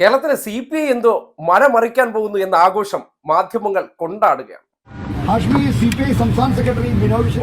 കേരളത്തിലെ C P I എന്തോ മരമറിക്കാൻ പോകുന്നു എന്ന ആഘോഷം മാധ്യമങ്ങൾ കൊണ്ടാടുകയാണ്.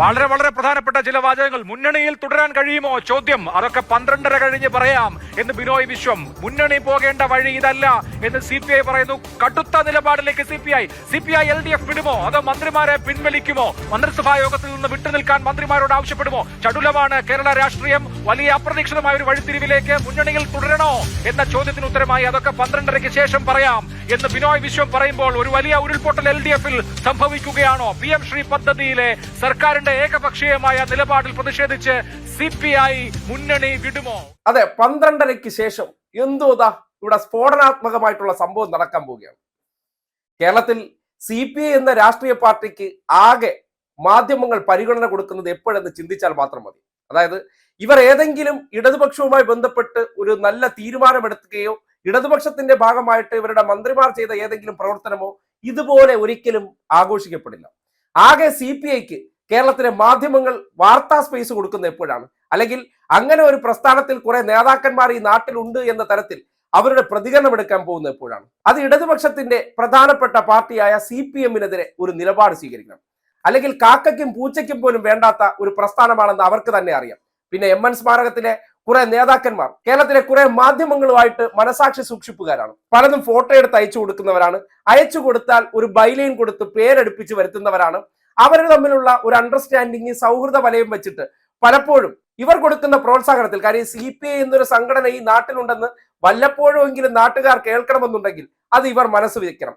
വളരെ വളരെ പ്രധാനപ്പെട്ട ചില വാചകങ്ങൾ മുന്നണിയിൽ തുടരാൻ കഴിയുമോ? ചോദ്യം. അതൊക്കെ പന്ത്രണ്ടര കഴിഞ്ഞ് പറയാം. എന്ന് ബിനോയ് വിശ്വം മുന്നണി പോകേണ്ട വഴി ഇതല്ല എന്ന് സി പി ഐ പറയുന്നു. കടുത്ത നിലപാടിലേക്ക് C P I C P I L D F വിടുമോ? അതോ മന്ത്രിമാരെ പിൻവലിക്കുമോ? മന്ത്രിസഭാ യോഗത്തിൽ നിന്ന് വിട്ടുനിൽക്കാൻ മന്ത്രിമാരോട് ആവശ്യപ്പെടുമോ? ചടുലമാണ് കേരള രാഷ്ട്രീയം. വലിയ അപ്രതീക്ഷിതമായ ഒരു വഴിത്തിരിവിലേക്ക് മുന്നണിയിൽ തുടരണോ എന്ന ചോദ്യത്തിന് ഉത്തരമായി അതൊക്കെ പന്ത്രണ്ടരയ്ക്ക് ശേഷം പറയാം എന്ന് ബിനോയ് വിശ്വം പറയുമ്പോൾ ഒരു വലിയ ഉരുൾപൊട്ടൽ എൽ ഡി എഫിൽ സംഭവിക്കുകയാണോ? പി എം ശ്രീ പദ്ധതിയിലെ സർക്കാരിന്റെ ഏകപക്ഷീയമായ നിലപാടിൽ പ്രതിഷേധിച്ച് സി പി ഐ മുന്നണി വിടുമോ? അതെ പന്ത്രണ്ടരയ്ക്ക് ശേഷം എന്തോ ഇവിടെ സ്ഫോടനാത്മകമായിട്ടുള്ള സംഭവം നടക്കാൻ പോവുകയാണ്. കേരളത്തിൽ സി പി ഐ എന്ന രാഷ്ട്രീയ പാർട്ടിക്ക് ആകെ മാധ്യമങ്ങൾ പരിഗണന കൊടുക്കുന്നത് എപ്പോഴെന്ന് ചിന്തിച്ചാൽ മാത്രം മതി. അതായത് ഇവർ ഏതെങ്കിലും ഇടതുപക്ഷവുമായി ബന്ധപ്പെട്ട് ഒരു നല്ല തീരുമാനമെടുക്കുകയോ ഇടതുപക്ഷത്തിന്റെ ഭാഗമായിട്ട് ഇവരുടെ മന്ത്രിമാർ ചെയ്ത ഏതെങ്കിലും പ്രവർത്തനമോ ഇതുപോലെ ഒരിക്കലും ആഘോഷിക്കപ്പെടില്ല. ആകെ സി പി ഐക്ക് കേരളത്തിലെ മാധ്യമങ്ങൾ വാർത്താ സ്പേസ് കൊടുക്കുന്ന എപ്പോഴാണ്? അല്ലെങ്കിൽ അങ്ങനെ ഒരു പ്രസ്ഥാനത്തിൽ കുറെ നേതാക്കന്മാർ ഈ നാട്ടിലുണ്ട് എന്ന തരത്തിൽ അവരുടെ പ്രതികരണം എടുക്കാൻ പോകുന്ന എപ്പോഴാണ്? അത് ഇടതുപക്ഷത്തിന്റെ പ്രധാനപ്പെട്ട പാർട്ടിയായ സി പി എമ്മിനെതിരെ ഒരു നിലപാട് സ്വീകരിക്കണം. അല്ലെങ്കിൽ കാക്കയ്ക്കും പൂച്ചയ്ക്കും പോലും വേണ്ടാത്ത ഒരു പ്രസ്ഥാനമാണെന്ന് അവർക്ക് തന്നെ അറിയാം. പിന്നെ എം എൻ സ്മാരകത്തിലെ കുറെ നേതാക്കന്മാർ കേരളത്തിലെ കുറെ മാധ്യമങ്ങളുമായിട്ട് മനസാക്ഷി സൂക്ഷിപ്പുകാരാണ്. പലതും ഫോട്ടോ എടുത്ത് അയച്ചു കൊടുക്കുന്നവരാണ്. അയച്ചു കൊടുത്താൽ ഒരു ബൈലൈൻ കൊടുത്ത് പേരെടുപ്പിച്ച് വരുത്തുന്നവരാണ്. അവർ തമ്മിലുള്ള ഒരു അണ്ടർസ്റ്റാൻഡിങ് സൗഹൃദ വലയം വെച്ചിട്ട് പലപ്പോഴും ഇവർ കൊടുക്കുന്ന പ്രോത്സാഹനത്തിൽ കാര്യം സി പി ഐ എന്നൊരു സംഘടന ഈ നാട്ടിലുണ്ടെന്ന് വല്ലപ്പോഴും എങ്കിലും നാട്ടുകാർ കേൾക്കണമെന്നുണ്ടെങ്കിൽ അത് ഇവർ മനസ്സ് വെക്കണം